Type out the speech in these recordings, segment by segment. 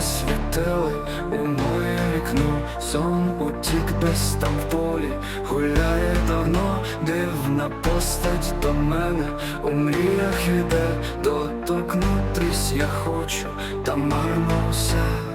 світили у моє вікно, сон утік десь там в полі, гуляє давно, дивна постать до мене, у мріях іде, доторкнутись я хочу, та марно все.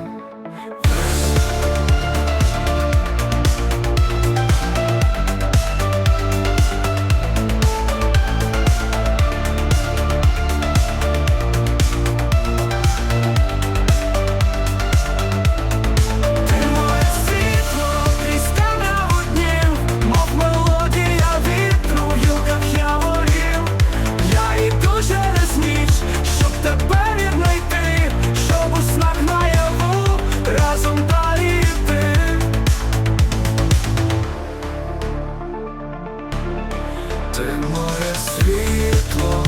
Ти моє світло,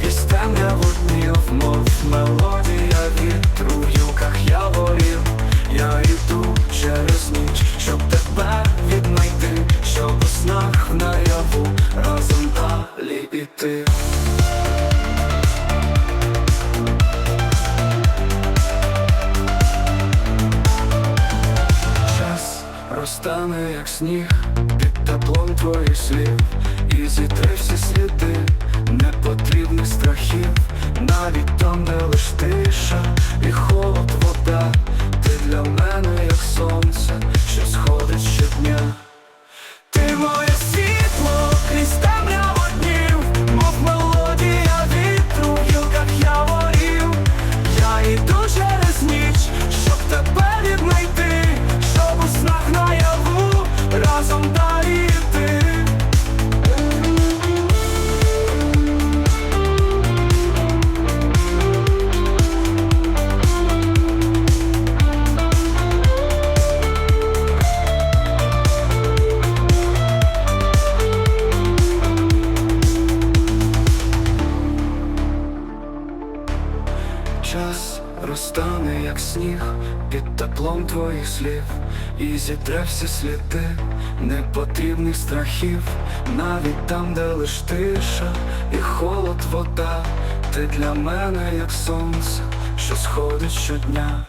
крізь темряву днів, мов мелодія вітру в гілках яворів. Я йду через ніч, щоб тебе віднайти, щоб у снах наяву разом далі піти. Час розтане, як сніг, під теплом твоїх слів, і зітри всі сліди непотрібних страхів, Час розтане, як сніг, під теплом твоїх слів, і зітре всі сліди непотрібних страхів, навіть там, де лиш тиша і холод, вода, ти для мене, як сонце, що сходить щодня.